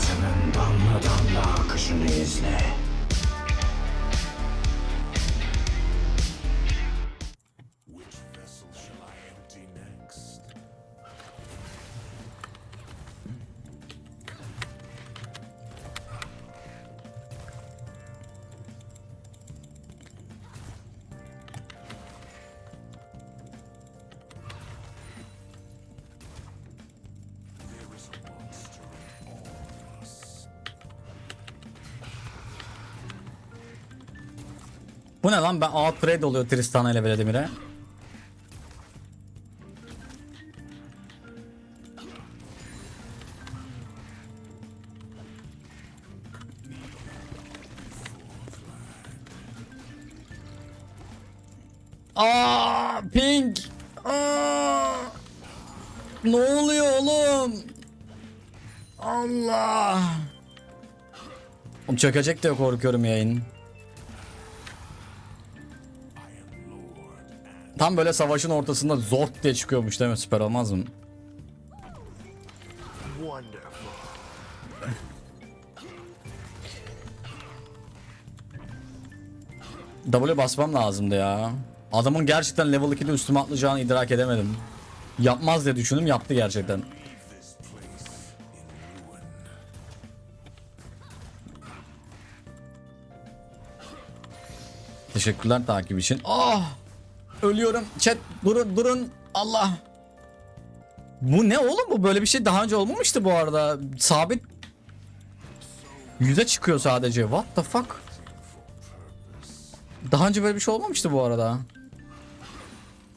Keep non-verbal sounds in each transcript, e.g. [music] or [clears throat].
Hayatının damla damla akışını izle. Ne lan ben outtrade oluyor Tristana ile Vladimir'e. Aa, pink. Aa, ne oluyor oğlum? Allah. Çökecek diye korkuyorum yayın. Tam böyle savaşın ortasında zort diye çıkıyormuş değil mi? Süper olmaz mı? W basmam lazımdı ya. Adamın gerçekten level 2'de üstüme atlayacağını idrak edemedim. Yapmaz diye düşündüm yaptı gerçekten. Teşekkürler takip için. Ah! Ölüyorum. Chat durun durun. Allah. Bu ne oğlum bu böyle bir şey daha önce olmamıştı bu arada. Sabit yüze çıkıyor sadece. What the fuck? Daha önce böyle bir şey olmamıştı bu arada.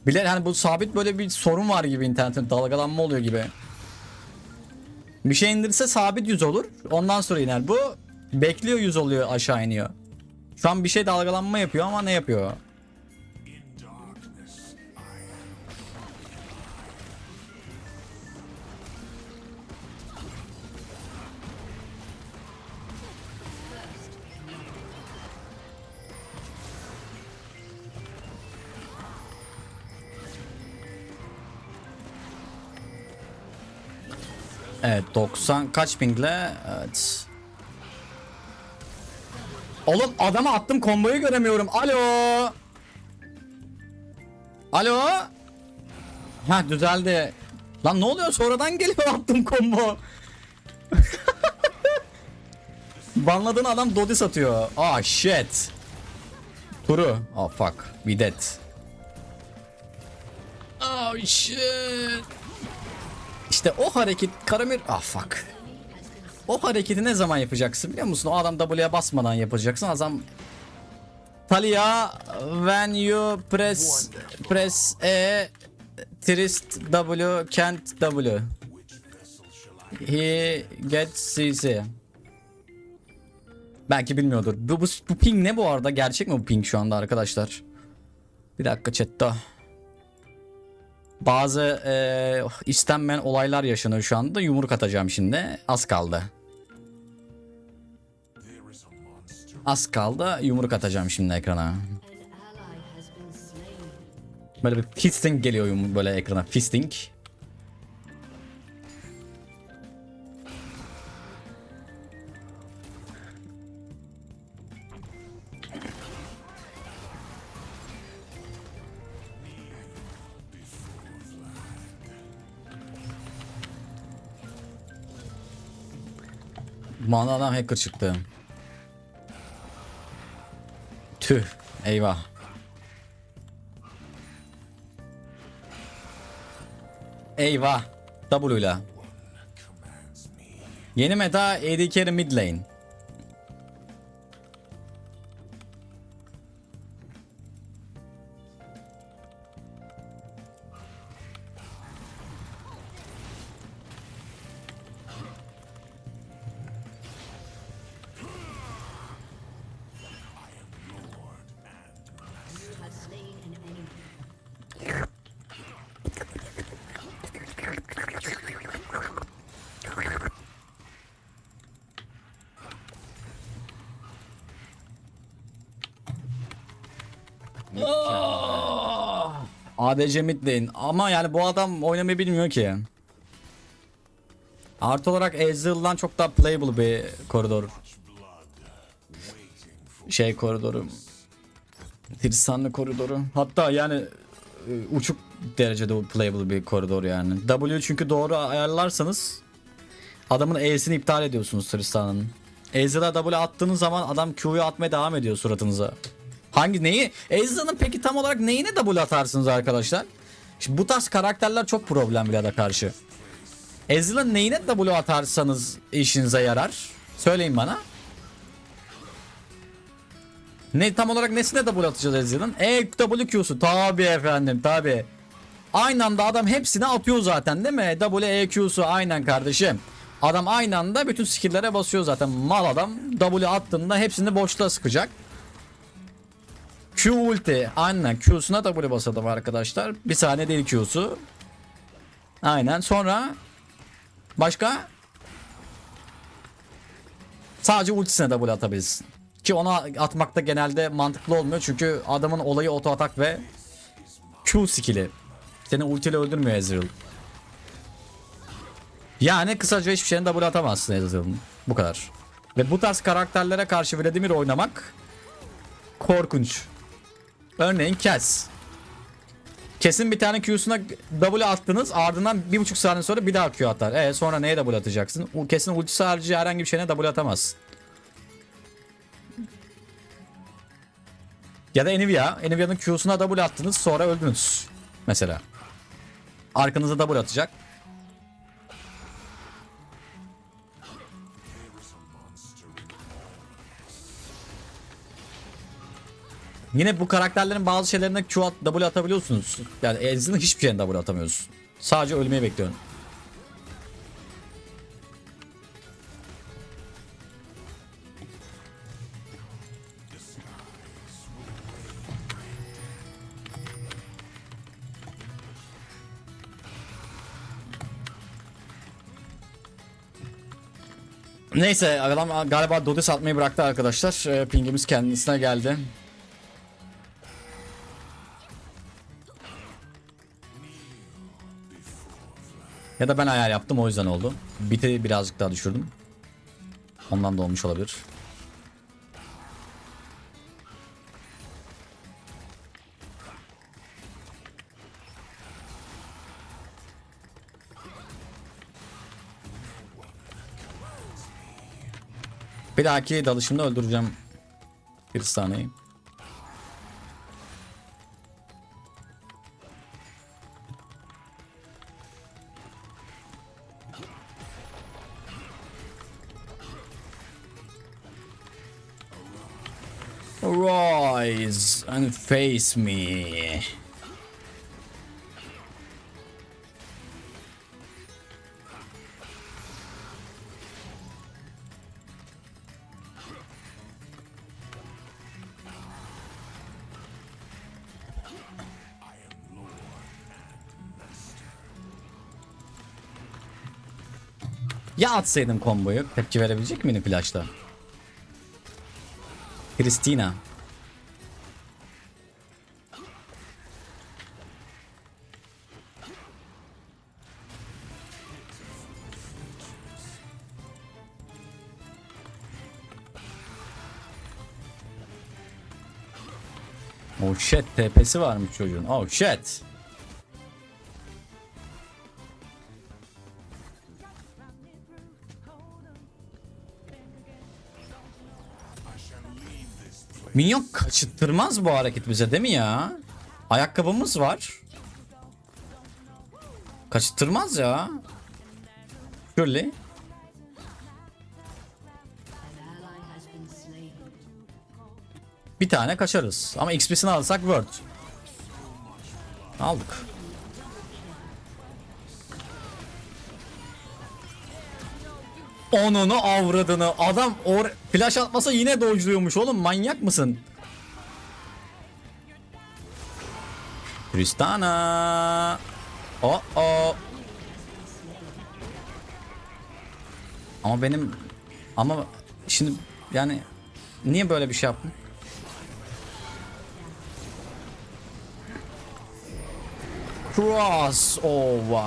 Bile yani bu sabit böyle bir sorun var gibi internetin dalgalanma oluyor gibi. Bir şey indirse sabit yüz olur. Ondan sonra iner. Bu bekliyor yüz oluyor aşağı iniyor. Şu an bir şey dalgalanma yapıyor ama ne yapıyor? Evet 90 kaç pingle? Evet. Oğlum adama attım komboyu göremiyorum. Alo. Alo. Ha düzeldi. Lan ne oluyor sonradan geliyor attım combo. [laughs] Banladığın adam Dodi satıyor. Ah shit. Turu. Oh fuck. We dead. Oh shit. İşte o hareket Karamir... Ah fuck. O hareketi ne zaman yapacaksın biliyor musun? O adam W'ye basmadan yapacaksın. Adam Talia when you press press E trist W can't W. He gets CC. Belki bilmiyordur. Bu, bu, bu ping ne bu arada? Gerçek mi bu ping şu anda arkadaşlar? Bir dakika chatta. Bazı e, istenmeyen olaylar yaşanıyor şu anda. Yumruk atacağım şimdi. Az kaldı. Az kaldı. Yumruk atacağım şimdi ekrana. Böyle bir fisting geliyor böyle ekrana. Fisting. Manadan hacker çıktı. Tüh. Eyvah. Eyvah. W ile. Yeni meta AD carry mid lane. ADC mid. Ama yani bu adam oynamayı bilmiyor ki. Artı olarak Ezreal'dan çok daha playable bir koridor. Şey koridoru. Tristanlı koridoru. Hatta yani e, uçuk derecede playable bir koridor yani. W çünkü doğru ayarlarsanız adamın E'sini iptal ediyorsunuz Tristan'ın. Ezreal'a W attığınız zaman adam Q'yu atmaya devam ediyor suratınıza. Hangi neyi? Ezreal'ın peki tam olarak neyine W atarsınız arkadaşlar? Şimdi bu tarz karakterler çok problem bile karşı. Ezreal'ın neyine W atarsanız işinize yarar? Söyleyin bana. Ne tam olarak nesine W atacağız Ezreal'ın? E W Q'su. Tabi efendim tabi. Aynı anda adam hepsini atıyor zaten değil mi? W E Q'su aynen kardeşim. Adam aynı anda bütün skill'lere basıyor zaten. Mal adam W attığında hepsini boşluğa sıkacak. Q ulti. Aynen Q'suna W basalım arkadaşlar. Bir saniye değil Q'su. Aynen sonra başka sadece ultisine double atabilirsin. Ki ona atmakta genelde mantıklı olmuyor çünkü adamın olayı oto atak ve Q skill'i. Seni ultiyle öldürmüyor Ezreal. Yani kısaca hiçbir şeyini double atamazsın Ezreal'ın. Bu kadar. Ve bu tarz karakterlere karşı Vladimir oynamak korkunç. Örneğin Cass. Kesin bir tane Q'suna W attınız ardından bir buçuk saniye sonra bir daha Q atar. E sonra neye W atacaksın? Kesin ultisi harici herhangi bir şeyine W atamazsın. Ya da Nvidia. Nvidia'nın Q'suna W attınız sonra öldünüz. Mesela. Arkanıza W atacak. Yine bu karakterlerin bazı şeylerine Q at, W atabiliyorsunuz. Yani Ezreal'ın hiçbir şeyine W atamıyorsun. Sadece ölmeyi bekliyorsun. Neyse adam galiba Dodis atmayı bıraktı arkadaşlar. Ee, Pingimiz kendisine geldi. Ya da ben ayar yaptım o yüzden oldu. Biti birazcık daha düşürdüm. Ondan da olmuş olabilir. Bir dahaki dalışımda öldüreceğim Kristana'yı. Rise and face me. Ya atsaydım komboyu tepki verebilecek miydim flash'ta? Christina. Oh shit TP'si varmış çocuğun. Oh shit. Minyon kaçırtmaz bu hareket bize değil mi ya? Ayakkabımız var. Kaçırtmaz ya. Surely. Tane kaçarız. Ama XP'sini alırsak Word. Aldık. Onunu avradını. Adam or flash atmasa yine dojluyormuş oğlum. Manyak mısın? Tristana. Oh oh. Ama benim ama şimdi yani niye böyle bir şey yaptın? Crossover.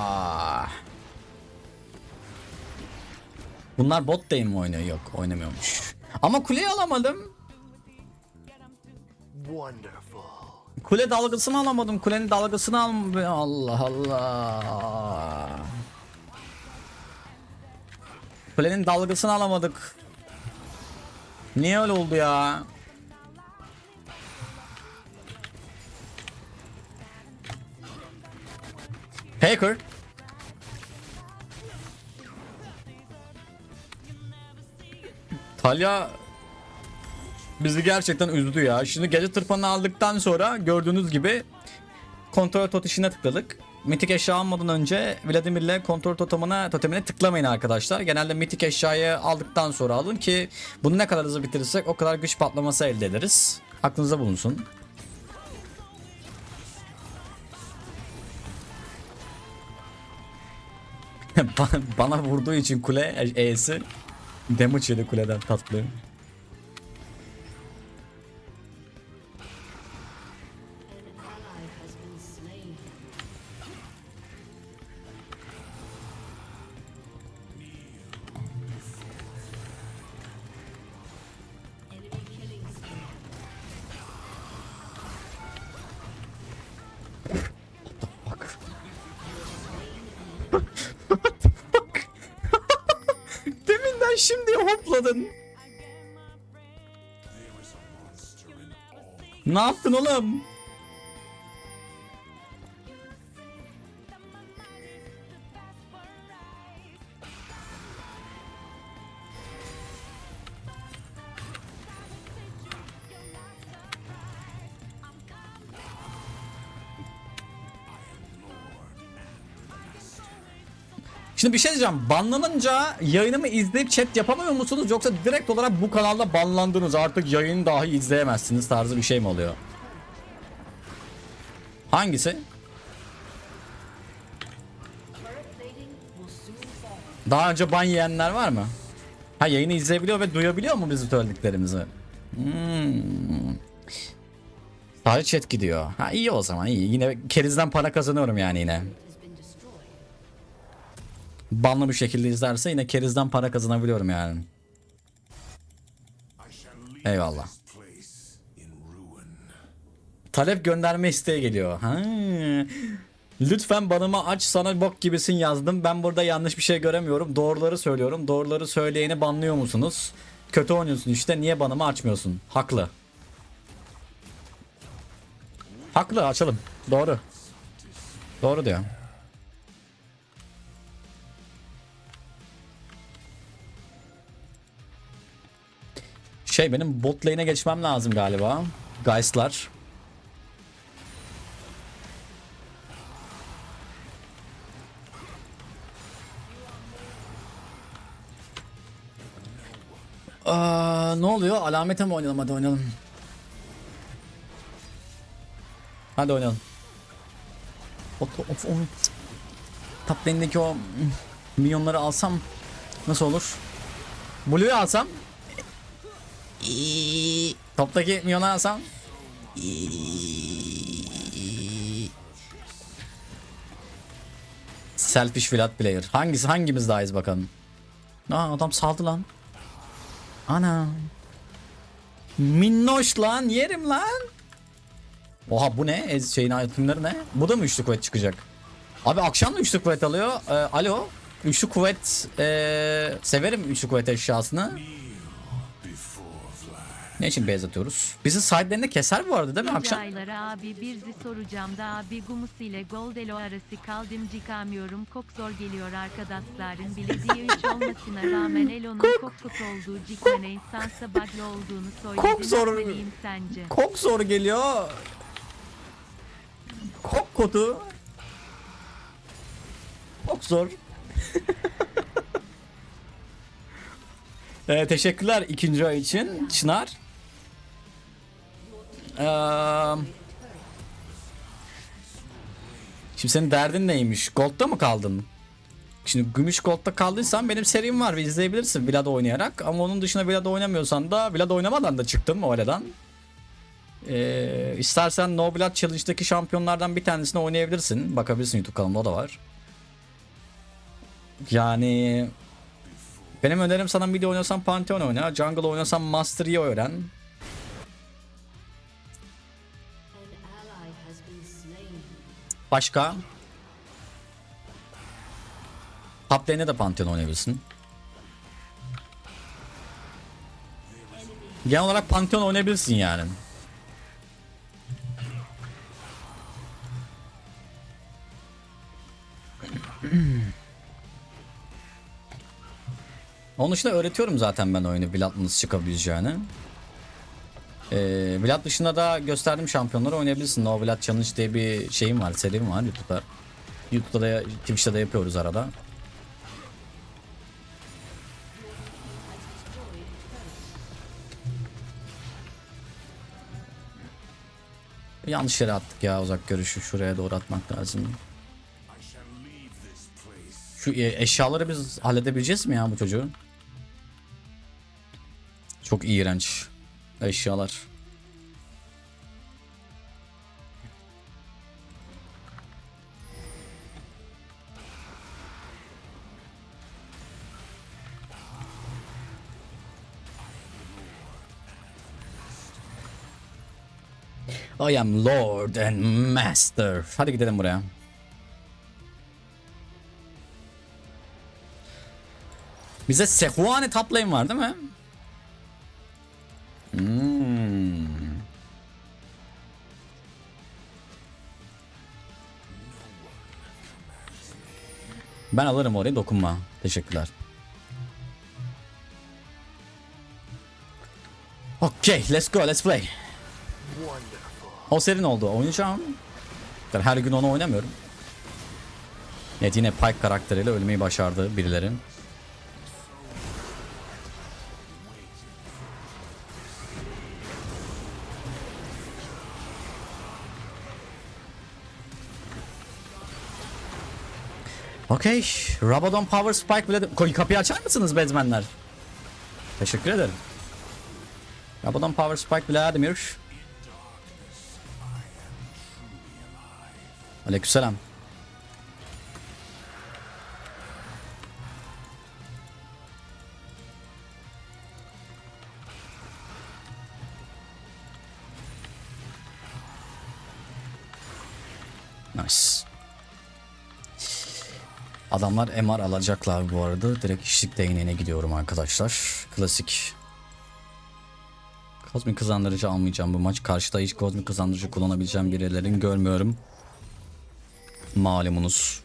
Bunlar bot lane mi oynuyor? Yok oynamıyormuş. Ama kuleyi alamadım. Kule dalgasını alamadım. Kulenin dalgasını al. Allah Allah. Kulenin dalgasını alamadık. Niye öyle oldu ya? Hacker. Talya bizi gerçekten üzdü ya. Şimdi gece tırpanını aldıktan sonra gördüğünüz gibi kontrol totişine tıkladık. Mitik eşya almadan önce Vladimir'le kontrol totemine, totemine tıklamayın arkadaşlar. Genelde mitik eşyayı aldıktan sonra alın ki bunu ne kadar hızlı bitirirsek o kadar güç patlaması elde ederiz. Aklınızda bulunsun. [laughs] Bana vurduğu için kule E'si damage yedi kuleden tatlı. Hopladın. Ne yaptın oğlum? Şimdi bir şey diyeceğim. Banlanınca yayınımı izleyip chat yapamıyor musunuz? Yoksa direkt olarak bu kanalda banlandınız artık yayını dahi izleyemezsiniz tarzı bir şey mi oluyor? Hangisi? Daha önce ban yiyenler var mı? Ha yayını izleyebiliyor ve duyabiliyor mu bizim söylediklerimizi? Hmm. Sadece chat gidiyor. Ha iyi o zaman iyi. Yine kerizden para kazanıyorum yani yine. Banlı bir şekilde izlerse yine kerizden para kazanabiliyorum yani. Eyvallah. Talep gönderme isteği geliyor. Ha. Lütfen banımı aç sana bok gibisin yazdım. Ben burada yanlış bir şey göremiyorum. Doğruları söylüyorum. Doğruları söyleyeni banlıyor musunuz? Kötü oynuyorsun işte. Niye banımı açmıyorsun? Haklı. Haklı açalım. Doğru. Doğru diyor. Şey benim bot lane'e geçmem lazım galiba. Geist'lar. Aa, ne oluyor? Alamete mi oynayalım? Hadi oynayalım. Hadi oynayalım. Of, of, of. Top o minyonları alsam nasıl olur? Blue'yu alsam. Toptaki milyonu alsam. Selfish Vlad player. Hangisi hangimiz daha iyiyiz bakalım. Aa adam saldı lan. Ana. Minnoş lan yerim lan. Oha bu ne? Ez şeyin itemleri ne? Bu da mı üçlü kuvvet çıkacak? Abi akşam da üçlü kuvvet alıyor. Ee, alo. Üçlü kuvvet ee, severim üçlü kuvvet eşyasını. Ne için beyaz atıyoruz? Bizi side'lerinde keser bu arada değil mi akşam? Aylara abi bir zi soracağım da abi Gumus ile Goldelo arası kaldım çıkamıyorum kok zor geliyor arkadaşların bilediği 3 olmasına rağmen Elo'nun kok kok olduğu cikmene insansa baglı olduğunu söyledi. Kok zor- sence? Kok zor geliyor. Kok kodu. Kok zor. [laughs] ee, teşekkürler ikinci ay için Çınar. Şimdi senin derdin neymiş? Gold'da mı kaldın? Şimdi gümüş gold'da kaldıysan benim serim var ve izleyebilirsin Vlad oynayarak. Ama onun dışında Vlad oynamıyorsan da Vlad oynamadan da çıktım o aradan. Ee, istersen No Blood Challenge'daki şampiyonlardan bir tanesini oynayabilirsin. Bakabilirsin YouTube kanalımda o da var. Yani Benim önerim sana mid oynasan Pantheon oyna. Jungle oynasan Master Yi öğren. Başka? Top lane'e de Pantheon oynayabilirsin. Genel olarak Pantheon oynayabilirsin yani. Onun dışında öğretiyorum zaten ben oyunu nasıl çıkabileceğini. Ee, Vlad dışında da gösterdiğim şampiyonları oynayabilirsin. No Vlad Challenge diye bir şeyim var, serim var YouTube'da. YouTube'da da Twitch'te de yapıyoruz arada. Yanlış yere attık ya uzak görüşü. Şuraya doğru atmak lazım. Şu e, eşyaları biz halledebileceğiz mi ya bu çocuğu? Çok iğrenç eşyalar. I am Lord and Master. Hadi gidelim buraya. Bize Sehuani top var değil mi? Ben alırım orayı dokunma. Teşekkürler. Okay, let's go, let's play. O serin oldu. Oynayacağım. Her gün onu oynamıyorum. Evet yine Pike karakteriyle ölmeyi başardı birileri. Okey. Rabadon Power Spike bile... Kapıyı açar mısınız bezmenler? Teşekkür ederim. Rabadon Power Spike Vladimir. Aleykümselam. Nice. Adamlar MR alacaklar bu arada. Direkt işlik değneğine gidiyorum arkadaşlar. Klasik. Kozmik kazandırıcı almayacağım bu maç. Karşıda hiç kozmik kazandırıcı kullanabileceğim birilerini görmüyorum. Malumunuz.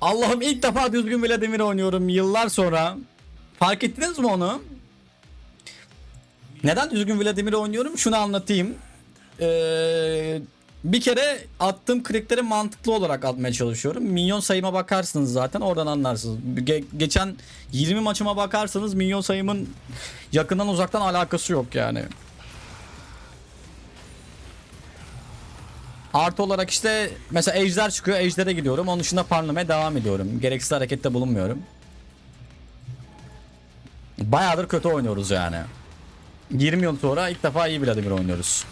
Allah'ım ilk defa düzgün Vladimir oynuyorum yıllar sonra. Fark ettiniz mi onu? Neden düzgün Vladimir oynuyorum? Şunu anlatayım. Ee, bir kere attığım klikleri mantıklı olarak atmaya çalışıyorum. Minyon sayıma bakarsınız zaten oradan anlarsınız. Ge- geçen 20 maçıma bakarsanız minyon sayımın yakından uzaktan alakası yok yani. Artı olarak işte mesela ejder çıkıyor ejdere gidiyorum. Onun dışında parlamaya devam ediyorum. Gereksiz harekette bulunmuyorum. Bayağıdır kötü oynuyoruz yani. 20 yıl sonra ilk defa iyi Vladimir oynuyoruz.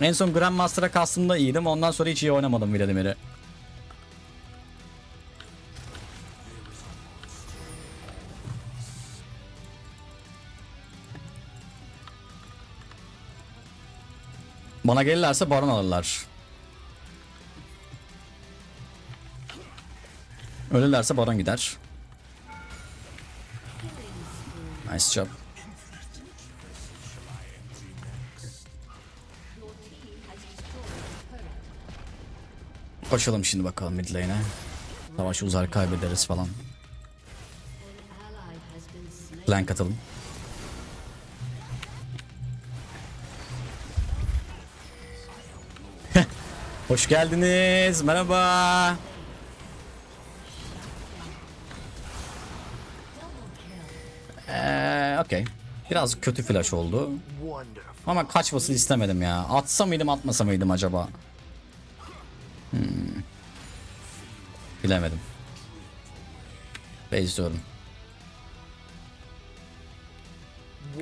En son Grandmaster'a kastımda iyiydim. Ondan sonra hiç iyi oynamadım Vladimir'i. Bana gelirlerse baron alırlar. Ölürlerse baron gider. Nice job. Koşalım şimdi bakalım mid lane'e. Savaşı uzar kaybederiz falan. Flank atalım. Hoş geldiniz. Merhaba. Eee, okey. Biraz kötü flash oldu. Ama kaçmasını istemedim ya. Atsa mıydım atmasa mıydım acaba? Bilemedim. Bezliyorum.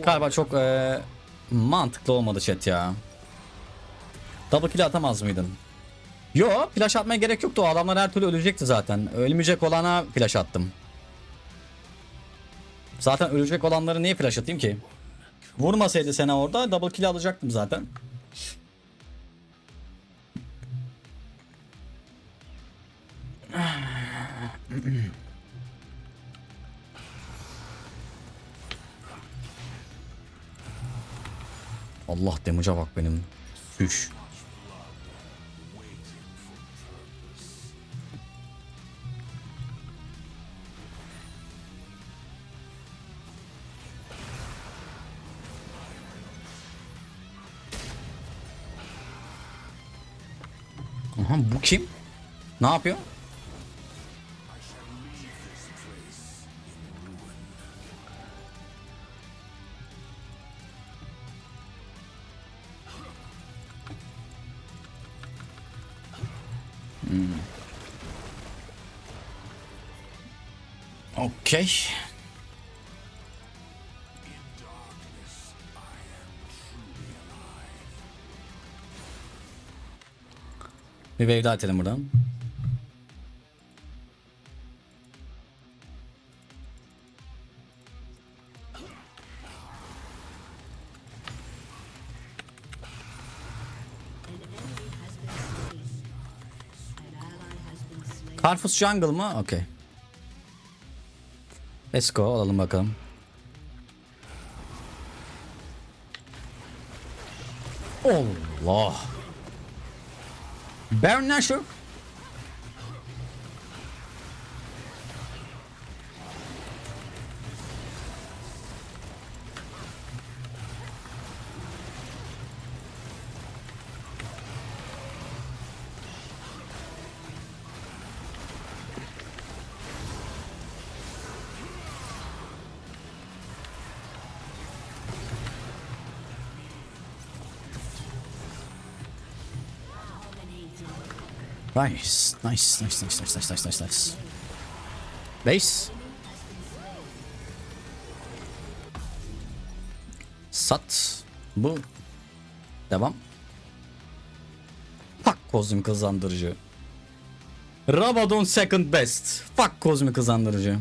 Galiba çok eee, mantıklı olmadı chat ya. Double kill atamaz mıydın? Yo flash atmaya gerek yoktu. O adamlar her türlü ölecekti zaten. Ölmeyecek olana flash attım. Zaten ölecek olanları niye flash atayım ki? Vurmasaydı seni orada double kill alacaktım zaten. [clears throat] Allah damage'a bak benim. Üş. Aha bu kim? Ne yapıyor? Okey. Bir wave daha atalım buradan. Karfus jungle mı? Okey. Let's go alalım bakalım. Allah. Baron Nashor. Nice. Nice, nice, nice, nice, nice, nice, nice, nice. Base. Sat. Bu. Devam. Fuck kozmik hızlandırıcı. Rabadon second best. Fuck kozmik hızlandırıcı.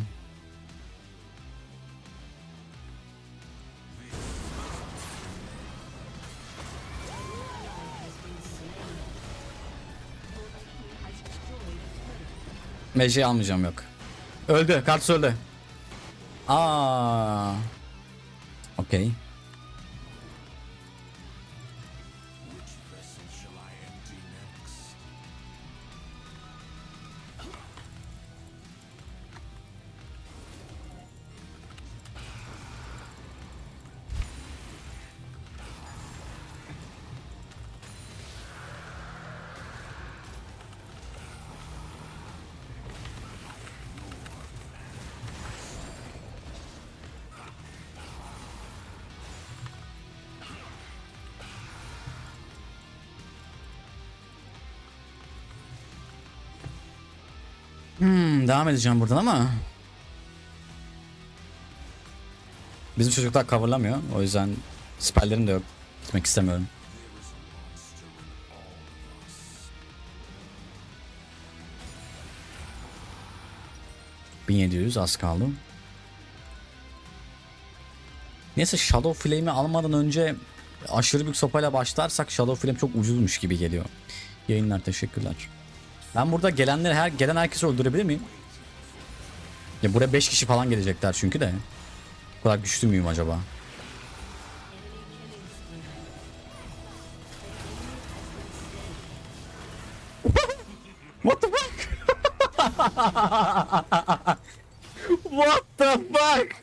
Mece'yi almayacağım yok. Öldü. Kart öldü. Aa. Okey. Hmm, devam edeceğim buradan ama. Bizim çocuklar coverlamıyor. O yüzden spelllerim de yok. Gitmek istemiyorum. ...1700 az kaldı. Neyse Shadow Flame'i almadan önce... ...aşırı büyük sopayla başlarsak... ...Shadow Flame çok ucuzmuş gibi geliyor. Yayınlar teşekkürler. Ben burada gelenleri her gelen herkesi öldürebilir miyim? Ya buraya 5 kişi falan gelecekler çünkü de. Bu kadar güçlü müyüm acaba? What the fuck? [laughs] What the fuck?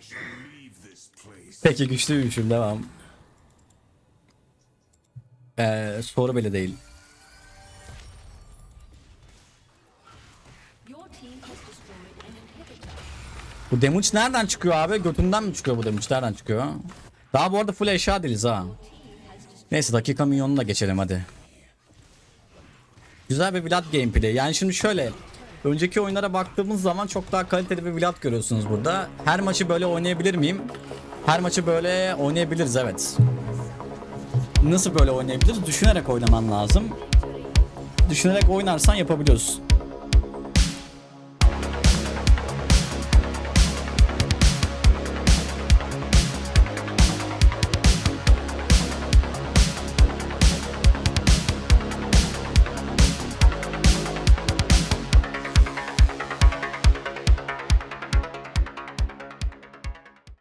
Peki güçlüymüşüm devam. Ee, soru bile değil. Bu damage nereden çıkıyor abi? Götünden mi çıkıyor bu damage? Nereden çıkıyor? Daha bu arada full eşya değiliz ha. Neyse dakika milyonunu da geçelim hadi. Güzel bir Vlad gameplay. Yani şimdi şöyle. Önceki oyunlara baktığımız zaman çok daha kaliteli bir Vlad görüyorsunuz burada. Her maçı böyle oynayabilir miyim? Her maçı böyle oynayabiliriz evet. Nasıl böyle oynayabiliriz? Düşünerek oynaman lazım. düşünerek oynarsan yapabiliyorsun.